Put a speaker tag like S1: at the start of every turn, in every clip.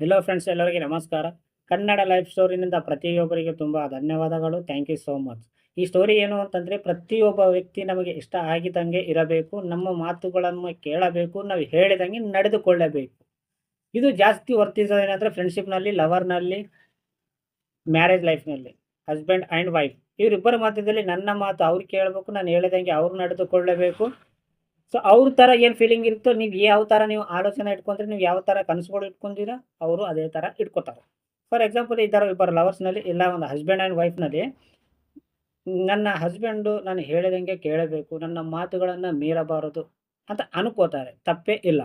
S1: Hello friends ಎಲ್ಲರಿಗೆ ನಮಸ್ಕಾರ. Kannada life ಸ್ಟೋರಿನಿಂದ ಪ್ರತಿಯೊಬ್ಬರಿಗೆ ತುಂಬ ಧನ್ಯವಾದಗಳು. ಥ್ಯಾಂಕ್ ಯು ಸೋ ಮಚ್ ಈ ಸ್ಟೋರಿ ಏನು ಅಂತಂದರೆ, ಪ್ರತಿಯೊಬ್ಬ ವ್ಯಕ್ತಿ ನಮಗೆ ಇಷ್ಟ ಆಗಿದಂಗೆ ಇರಬೇಕು, ನಮ್ಮ ಮಾತುಗಳನ್ನು ಕೇಳಬೇಕು, ನಾವು ಹೇಳಿದಂಗೆ ನಡೆದುಕೊಳ್ಳಬೇಕು. ಇದು ಜಾಸ್ತಿ ವರ್ತಿಸೋದೇನೆಂದರೆ ಫ್ರೆಂಡ್ಶಿಪ್ನಲ್ಲಿ ಲವರ್ನಲ್ಲಿ ಮ್ಯಾರೇಜ್ ಲೈಫ್ನಲ್ಲಿ ಹಸ್ಬೆಂಡ್ ಆ್ಯಂಡ್ ವೈಫ್ ಇವರಿಬ್ಬರ ಮಧ್ಯದಲ್ಲಿ ನನ್ನ ಮಾತು ಅವ್ರು ಕೇಳಬೇಕು, ನಾನು ಹೇಳಿದಂಗೆ ಅವ್ರು ನಡೆದುಕೊಳ್ಳಬೇಕು. ಸೊ ಅವ್ರ ಥರ ಏನು ಫೀಲಿಂಗ್ ಇರುತ್ತೋ ನೀವು ಯಾವ ಥರ ನೀವು ಆಲೋಚನೆ ಇಟ್ಕೊಂಡ್ರೆ ನೀವು ಯಾವ ಥರ ಕನಸುಗಳು ಇಟ್ಕೊಂಡಿರೋ, ಅವರು ಅದೇ ಥರ ಇಟ್ಕೋತಾರೆ. ಫಾರ್ ಎಕ್ಸಾಂಪಲ್ ಈ ಥರ ಇಬ್ಬರು ಲವರ್ಸ್ನಲ್ಲಿ ಇಲ್ಲ, ಒಂದು ಹಸ್ಬೆಂಡ್ ಆ್ಯಂಡ್ ವೈಫ್ನಲ್ಲಿ ನನ್ನ ಹಸ್ಬೆಂಡು ನಾನು ಹೇಳಿದಂಗೆ ಕೇಳಬೇಕು, ನನ್ನ ಮಾತುಗಳನ್ನು ಮೀರಬಾರದು ಅಂತ ಅನ್ಕೋತಾರೆ, ತಪ್ಪೇ ಇಲ್ಲ.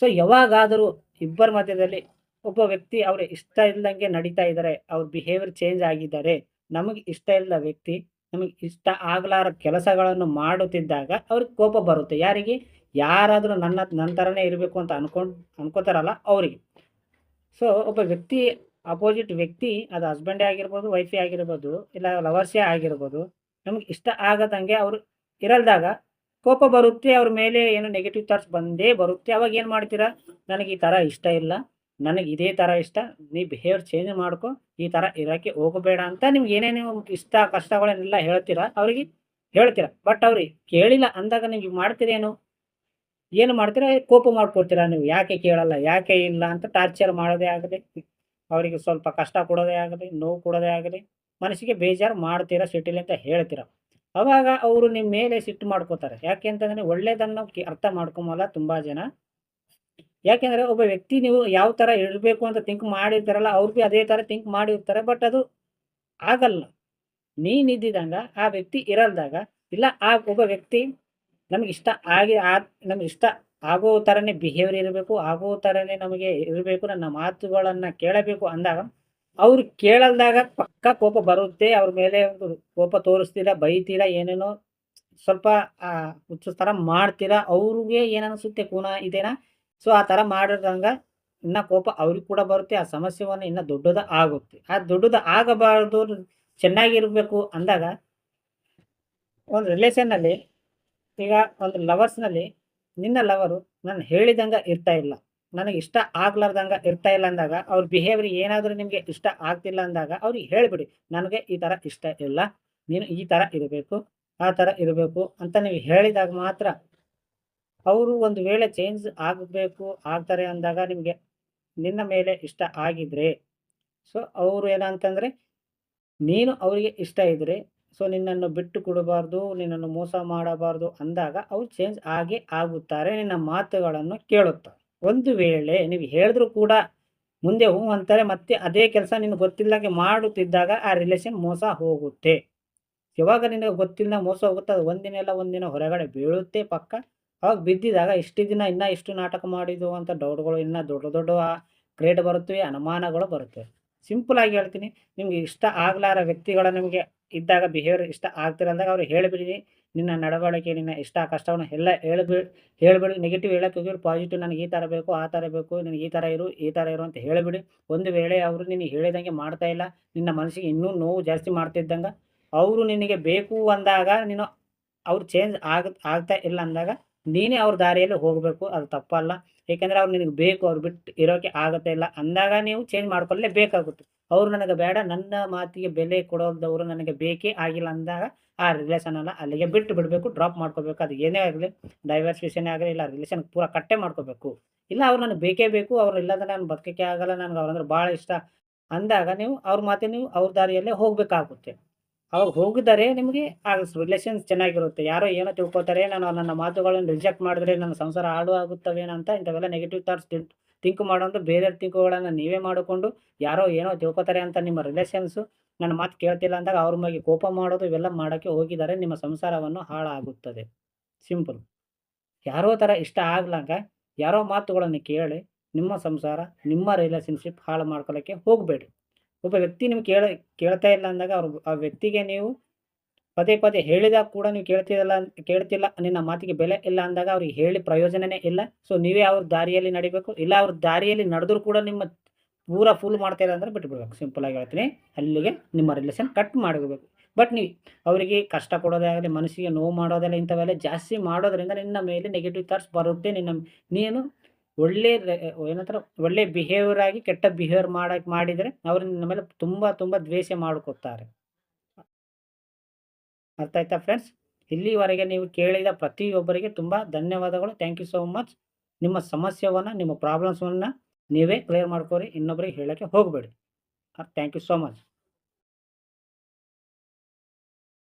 S1: ಸೊ ಯಾವಾಗಾದರೂ ಇಬ್ಬರ ಮಧ್ಯದಲ್ಲಿ ಒಬ್ಬ ವ್ಯಕ್ತಿ ಅವ್ರ ಇಷ್ಟ ಇಲ್ದಂಗೆ ನಡೀತಾ ಇದ್ದಾರೆ, ಅವ್ರ ಬಿಹೇವಿಯರ್ ಚೇಂಜ್ ಆಗಿದ್ದಾರೆ, ನಮಗೆ ಇಷ್ಟ ಇಲ್ಲದ ವ್ಯಕ್ತಿ ನಮಗೆ ಇಷ್ಟ ಆಗಲಾರ ಕೆಲಸಗಳನ್ನು ಮಾಡುತ್ತಿದ್ದಾಗ ಅವ್ರಿಗೆ ಕೋಪ ಬರುತ್ತೆ. ಯಾರಿಗೆ? ಯಾರಾದರೂ ನನ್ನ ನನ್ನ ಥರನೇ ಇರಬೇಕು ಅಂತ ಅನ್ಕೊಂಡು, ಅನ್ಕೋತಾರಲ್ಲ ಅವರಿಗೆ. ಸೊ ಒಬ್ಬ ವ್ಯಕ್ತಿ ಅಪೋಸಿಟ್ ವ್ಯಕ್ತಿ, ಅದು ಹಸ್ಬೆಂಡೇ ಆಗಿರ್ಬೋದು ವೈಫೇ ಆಗಿರ್ಬೋದು, ಇಲ್ಲ ಲವರ್ಸೇ ಆಗಿರ್ಬೋದು, ನಮ್ಗೆ ಇಷ್ಟ ಆಗದಂಗೆ ಅವರು ಇರಲ್ದಾಗ ಕೋಪ ಬರುತ್ತೆ, ಅವ್ರ ಮೇಲೆ ಏನು ನೆಗೆಟಿವ್ ಥಾಟ್ಸ್ ಬಂದೇ ಬರುತ್ತೆ. ಅವಾಗ ಏನು ಮಾಡ್ತೀರಾ? ನನಗೆ ಈ ಥರ ಇಷ್ಟ ಇಲ್ಲ. ನನಗೆ ಇದೇ ಥರ ಇಷ್ಟ, ನೀ ಬಿಹೇವಿಯರ್ ಚೇಂಜ್ ಮಾಡ್ಕೊ, ಈ ಥರ ಇರೋಕ್ಕೆ ಹೋಗಬೇಡ ಅಂತ ನಿಮ್ಗೆ ಏನೇನು ಇಷ್ಟ ಕಷ್ಟಗಳನ್ನೆಲ್ಲ ಹೇಳ್ತೀರಾ, ಅವ್ರಿಗೆ ಹೇಳ್ತೀರಾ. ಬಟ್ ಅವ್ರಿಗೆ ಕೇಳಿಲ್ಲ ಅಂದಾಗ ನೀವು ಮಾಡ್ತೀರೇನು? ಏನು ಮಾಡ್ತೀರ? ಕೋಪ ಮಾಡ್ಕೊಳ್ತೀರಾ ನೀವು. ಯಾಕೆ ಕೇಳಲ್ಲ? ಯಾಕೆ ಇಲ್ಲ ಅಂತ ಟಾರ್ಚರ್ ಮಾಡೋದೇ ಆಗಲಿ, ಅವರಿಗೆ ಸ್ವಲ್ಪ ಕಷ್ಟ ಕೊಡೋದೇ ಆಗಲಿ, ನೋವು ಕೊಡೋದೇ ಆಗಲಿ, ಮನಸ್ಸಿಗೆ ಬೇಜಾರು ಮಾಡ್ತೀರಾ, ಸಿಟ್ಟಿಲಿ ಅಂತ ಹೇಳ್ತೀರ. ಅವಾಗ ಅವರು ನಿಮ್ಮ ಮೇಲೆ ಸಿಟ್ಟು ಮಾಡ್ಕೋತಾರೆ. ಯಾಕೆ ಅಂತಂದರೆ ಒಳ್ಳೆಯದನ್ನು ಅರ್ಥ ಮಾಡ್ಕೊಂಬಲ್ಲ ತುಂಬ ಜನ. ಯಾಕೆಂದರೆ ಒಬ್ಬ ವ್ಯಕ್ತಿ ನೀವು ಯಾವ ಥರ ಇರಬೇಕು ಅಂತ ಥಿಂಕ್ ಮಾಡಿರ್ತಾರಲ್ಲ, ಅವ್ರು ಭೀ ಅದೇ ಥರ ಥಿಂಕ್ ಮಾಡಿರ್ತಾರೆ ಬಟ್ ಅದು ಆಗಲ್ಲ. ನೀನು ಇದ್ದಿದ್ದಂಗ, ಆ ವ್ಯಕ್ತಿ ಇರಲ್ದಾಗ, ಇಲ್ಲ, ಆ ಒಬ್ಬ ವ್ಯಕ್ತಿ ನಮ್ಗೆ ಇಷ್ಟ ಆಗಿ, ಆ ನಮ್ಗೆ ಇಷ್ಟ ಆಗೋ ಥರನೇ ಬಿಹೇವಿಯರ್ ಇರಬೇಕು, ಆಗೋ ಥರನೇ ನಮಗೆ ಇರಬೇಕು, ನನ್ನ ಮಾತುಗಳನ್ನು ಕೇಳಬೇಕು ಅಂದಾಗ, ಅವ್ರು ಕೇಳಲ್ದಾಗ ಪಕ್ಕ ಕೋಪ ಬರುತ್ತೆ, ಅವ್ರ ಮೇಲೆ ಒಂದು ಕೋಪ ತೋರಿಸ್ತೀರಾ ಬೈತೀರಾ ಏನೇನೋ ಸ್ವಲ್ಪ ಹುಚ್ಚು ಥರ ಮಾಡ್ತೀರಾ ಅವ್ರಿಗೆ ಏನನ್ಸುತ್ತೆ ಕೂನ ಇದೇನಾ? ಸೊ ಆ ಥರ ಮಾಡಿದಂಗ ಇನ್ನ ಕೋಪ ಅವ್ರಿಗೆ ಕೂಡ ಬರುತ್ತೆ, ಆ ಸಮಸ್ಯೆವನ್ನು ಇನ್ನ ದೊಡ್ಡದ ಆಗುತ್ತೆ. ಆ ದೊಡ್ಡದ ಆಗಬಾರ್ದು ಚೆನ್ನಾಗಿರ್ಬೇಕು ಅಂದಾಗ ಒಂದು ರಿಲೇಷನ್ನಲ್ಲಿ ಈಗ ಒಂದು ಲವರ್ಸ್ನಲ್ಲಿ ನಿನ್ನ ಲವರು ನಾನು ಹೇಳಿದಂಗ ಇರ್ತಾ ಇಲ್ಲ. ನನಗೆ ಇಷ್ಟ ಆಗ್ಲಾರ್ದಂಗೆ ಇರ್ತಾ ಇಲ್ಲ ಅಂದಾಗ, ಅವ್ರ ಬಿಹೇವಿಯರ್ ಏನಾದರೂ ನಿಮಗೆ ಇಷ್ಟ ಆಗ್ತಿಲ್ಲ ಅಂದಾಗ ಅವ್ರಿಗೆ ಹೇಳಿಬಿಡಿ, ನನಗೆ ಈ ಥರ ಇಷ್ಟ ಇಲ್ಲ. ನೀನು ಈ ಥರ ಇರಬೇಕು, ಆ ಥರ ಇರಬೇಕು ಅಂತ ನೀವು ಹೇಳಿದಾಗ ಮಾತ್ರ ಅವರು ಒಂದು ವೇಳೆ ಚೇಂಜ್ ಆಗಬೇಕು ಆಗ್ತಾರೆ ಅಂದಾಗ ನಿಮಗೆ ನಿನ್ನ ಮೇಲೆ ಇಷ್ಟ ಆಗಿದ್ರೆ ಸೊ ಅವರು ಏನಂತಂದರೆ, ನೀನು ಅವರಿಗೆ ಇಷ್ಟ ಇದ್ದರೆ ಸೊ ನಿನ್ನನ್ನು ಬಿಟ್ಟು ಕೊಡಬಾರ್ದು, ನಿನ್ನನ್ನು ಮೋಸ ಮಾಡಬಾರ್ದು ಅಂದಾಗ ಅವ್ರು ಚೇಂಜ್ ಆಗೇ ಆಗುತ್ತಾರೆ ನಿನ್ನ ಮಾತುಗಳನ್ನು ಕೇಳುತ್ತಾರೆ. ಒಂದು ವೇಳೆ ನೀವು ಹೇಳಿದ್ರು ಕೂಡ ಮುಂದೆ ಹ್ಞೂ ಅಂತಾರೆ, ಮತ್ತೆ ಅದೇ ಕೆಲಸ ನಿನಗೆ ಗೊತ್ತಿಲ್ಲಗೆ ಮಾಡುತ್ತಿದ್ದಾಗ ಆ ರಿಲೇಷನ್ ಮೋಸ ಹೋಗುತ್ತೆ. ಯಾವಾಗ ನಿನಗೆ ಗೊತ್ತಿಲ್ಲ ಮೋಸ ಹೋಗುತ್ತೆ, ಅದು ಒಂದಿನ ಎಲ್ಲ ಒಂದಿನ ಹೊರಗಡೆ ಬೀಳುತ್ತೆ ಪಕ್ಕ. ಅವಾಗ ಬಿದ್ದಿದಾಗ ಇಷ್ಟು ದಿನ ಇನ್ನೂ ಇಷ್ಟು ನಾಟಕ ಮಾಡಿದ್ದು ಅಂತ ಡೌಟ್ಗಳು ಇನ್ನೂ ದೊಡ್ಡ ದೊಡ್ಡ ಕ್ರೇಟ್ ಬರುತ್ತವೆ, ಅನುಮಾನಗಳು ಬರುತ್ತವೆ. ಸಿಂಪಲ್ ಆಗಿ ಹೇಳ್ತೀನಿ, ನಿಮ್ಗೆ ಇಷ್ಟ ಆಗ್ಲಾರ ವ್ಯಕ್ತಿಗಳ ನಿಮಗೆ ಇದ್ದಾಗ ಬಿಹೇವಿಯರ್ ಇಷ್ಟ ಆಗ್ತಿರಂದಾಗ ಅವ್ರು ಹೇಳಿಬಿಡಿ, ನಿನ್ನ ನಡವಳಿಕೆ, ನಿನ್ನ ಇಷ್ಟ ಕಷ್ಟವನ್ನು ಎಲ್ಲ ಹೇಳ್ಬಿ, ಹೇಳ್ಬಿಡಿ ನೆಗೆಟಿವ್ ಹೇಳಕ್ಕೆ ಹೋಗಿ ಪಾಸಿಟಿವ್ ನನಗೆ ಈ ಥರ ಬೇಕು, ಆ ಥರ ಬೇಕು, ನಿನಗೆ ಈ ಥರ ಇರು, ಈ ಥರ ಇರು ಅಂತ ಹೇಳಿಬಿಡಿ. ಒಂದು ವೇಳೆ ಅವರು ನಿನಗೆ ಹೇಳಿದಂಗೆ ಮಾಡ್ತಾ ಇಲ್ಲ, ನಿನ್ನ ಮನಸ್ಸಿಗೆ ಇನ್ನೂ ನೋವು ಜಾಸ್ತಿ ಮಾಡ್ತಿದ್ದಂಗೆ, ಅವರು ನಿನಗೆ ಬೇಕು ಅಂದಾಗ ನೀನು, ಅವ್ರು ಚೇಂಜ್ ಆಗ, ಆಗ್ತಾ ಇಲ್ಲ ಅಂದಾಗ ನೀನೇ ಅವ್ರ ದಾರಿಯಲ್ಲಿ ಹೋಗಬೇಕು, ಅದು ತಪ್ಪಲ್ಲ. ಏಕೆಂದರೆ ಅವ್ರು ನಿನಗೆ ಬೇಕು, ಅವ್ರು ಬಿಟ್ಟು ಇರೋಕೆ ಆಗುತ್ತೆ ಇಲ್ಲ. ಅಂದಾಗ ನೀವು ಚೇಂಜ್ ಮಾಡ್ಕೊಳ್ಳೇ ಬೇಕಾಗುತ್ತೆ. ಅವ್ರು ನನಗೆ ಬೇಡ, ನನ್ನ ಮಾತಿಗೆ ಬೆಲೆ ಕೊಡೋದವರು ನನಗೆ ಬೇಕೇ ಆಗಿಲ್ಲ ಅಂದಾಗ ಆ ರಿಲೇಷನನ್ನು ಅಲ್ಲಿಗೆ ಬಿಟ್ಟು ಬಿಡಬೇಕು ಡ್ರಾಪ್ ಮಾಡ್ಕೋಬೇಕು. ಅದು ಏನೇ ಆಗಲಿ ಡೈವರ್ಸ್ ವಿಷಯನೇ ಆಗಲಿ, ಇಲ್ಲ ರಿಲೇಷನ್ ಪೂರ ಕಟ್ಟೆ ಮಾಡ್ಕೋಬೇಕು. ಇಲ್ಲ ಅವ್ರು ನನಗೆ ಬೇಕೇ ಬೇಕು, ಅವ್ರು ಇಲ್ಲದ ನಾನು ಬದುಕಕ್ಕೆ ಆಗಲ್ಲ, ನನಗೆ ಅವ್ರಂದ್ರೆ ಭಾಳ ಇಷ್ಟ. ಅಂದಾಗ ನೀವು ಅವ್ರ ಮಾತೆ ನೀವು ಅವ್ರ ದಾರಿಯಲ್ಲೇ ಹೋಗಬೇಕಾಗುತ್ತೆ. ಅವಾಗ ಹೋಗಿದರೆ ನಿಮಗೆ ಆ ರಿಲೇಷನ್ಸ್ ಚೆನ್ನಾಗಿರುತ್ತೆ. ಯಾರೋ ಏನೋ ತಿಳ್ಕೊತಾರೆ ನಾನು ನನ್ನ ಮಾತುಗಳನ್ನು ರಿಜೆಕ್ಟ್ ಮಾಡಿದ್ರೆ ನನ್ನ ಸಂಸಾರ ಹಾಳು ಆಗುತ್ತವೇನೋ ಅಂತ ಇಂಥವೆಲ್ಲ ನೆಗೆಟಿವ್ ಥಾಟ್ಸ್ ಥಿಂಕ್ ಮಾಡೋದು ಬೇರೆ ಥಿಂಕ್ಗಳನ್ನು ನೀವೇ ಮಾಡಿಕೊಂಡು ಯಾರೋ ಏನೋ ತಿಳ್ಕೊತಾರೆ ಅಂತ ನಿಮ್ಮ ರಿಲೇಷನ್ಸು ನನ್ನ ಮಾತು ಕೇಳ್ತಿಲ್ಲ ಅಂದಾಗ ಅವ್ರ ಬಗ್ಗೆ ಕೋಪ ಮಾಡೋದು ಇವೆಲ್ಲ ಮಾಡೋಕ್ಕೆ ಹೋಗಿದ್ದಾರೆ, ನಿಮ್ಮ ಸಂಸಾರವನ್ನು ಹಾಳಾಗುತ್ತದೆ. ಸಿಂಪಲ್ ಯಾರೋ ಥರ ಇಷ್ಟ ಆಗ್ಲಂಗ ಯಾರೋ ಮಾತುಗಳನ್ನು ಕೇಳಿ ನಿಮ್ಮ ಸಂಸಾರ, ನಿಮ್ಮ ರಿಲೇಷನ್ಶಿಪ್ ಹಾಳು ಮಾಡ್ಕೊಳ್ಳೋಕ್ಕೆ ಹೋಗಬೇಡಿ. ಒಬ್ಬ ವ್ಯಕ್ತಿ ನಿಮ್ಗೆ ಕೇಳ, ಕೇಳ್ತಾ ಇಲ್ಲ ಅಂದಾಗ ಅವ್ರು, ಆ ವ್ಯಕ್ತಿಗೆ ನೀವು ಪದೇ ಪದೇ ಹೇಳಿದಾಗ ಕೂಡ ನೀವು ಕೇಳ್ತಿರಲ್ಲ, ಕೇಳ್ತಿಲ್ಲ ನಿನ್ನ ಮಾತಿಗೆ ಬೆಲೆ ಇಲ್ಲ ಅಂದಾಗ ಅವ್ರಿಗೆ ಹೇಳಿ ಪ್ರಯೋಜನನೇ ಇಲ್ಲ. ಸೊ ನೀವೇ ಅವ್ರ ದಾರಿಯಲ್ಲಿ ನಡಿಬೇಕು. ಇಲ್ಲ ಅವ್ರ ದಾರಿಯಲ್ಲಿ ನಡೆದ್ರೂ ಕೂಡ ನಿಮ್ಮ ಪೂರ ಫುಲ್ ಮಾಡ್ತೀರ ಅಂದ್ರೆ ಬಿಟ್ಬಿಡ್ಬೇಕು. ಸಿಂಪಲ್ ಆಗಿ ಹೇಳ್ತೀನಿ. ಅಲ್ಲಿಗೆ ನಿಮ್ಮ ರಿಲೇಷನ್ ಕಟ್ ಮಾಡಬೇಕು ಬಟ್ ನೀವು ಅವರಿಗೆ ಕಷ್ಟ ಕೊಡೋದೇ ಆಗಲಿ, ಮನಸ್ಸಿಗೆ ನೋವು ಮಾಡೋದಲ್ಲ ಇಂಥವೆಲ್ಲ ಜಾಸ್ತಿ ಮಾಡೋದ್ರಿಂದ ನಿನ್ನ ಮೇಲೆ ನೆಗೆಟಿವ್ ಥಾಟ್ಸ್ ಬರುತ್ತೆ. ನಿನ್ನ, ನೀನು ಒಳ್ಳೆ ಏನತ್ರ, ಒಳ್ಳೆ ಬಿಹೇವಿಯರ್ ಆಗಿ ಕೆಟ್ಟ ಬಿಹೇವಿಯರ್ ಮಾಡಕ್ಕೆ ಮಾಡಿದರೆ ಅವರು ನಿನ್ನ ಮೇಲೆ ತುಂಬ ತುಂಬ ದ್ವೇಷ ಮಾಡ್ಕೊತಾರೆ. ಅರ್ಥ ಆಯ್ತಾ ಫ್ರೆಂಡ್ಸ್? ಇಲ್ಲಿವರೆಗೆ ನೀವು ಕೇಳಿದ ಪ್ರತಿಯೊಬ್ಬರಿಗೆ ತುಂಬ ಧನ್ಯವಾದಗಳು. Thank you so much. ನಿಮ್ಮ ಸಮಸ್ಯೆವನ್ನು, ನಿಮ್ಮ ಪ್ರಾಬ್ಲಮ್ಸ್ವನ್ನು ನೀವೇ ಕ್ಲಿಯರ್ ಮಾಡ್ಕೋರಿ ಇನ್ನೊಬ್ಬರಿಗೆ ಹೇಳಕ್ಕೆ ಹೋಗಬೇಡಿ. Thank you so much.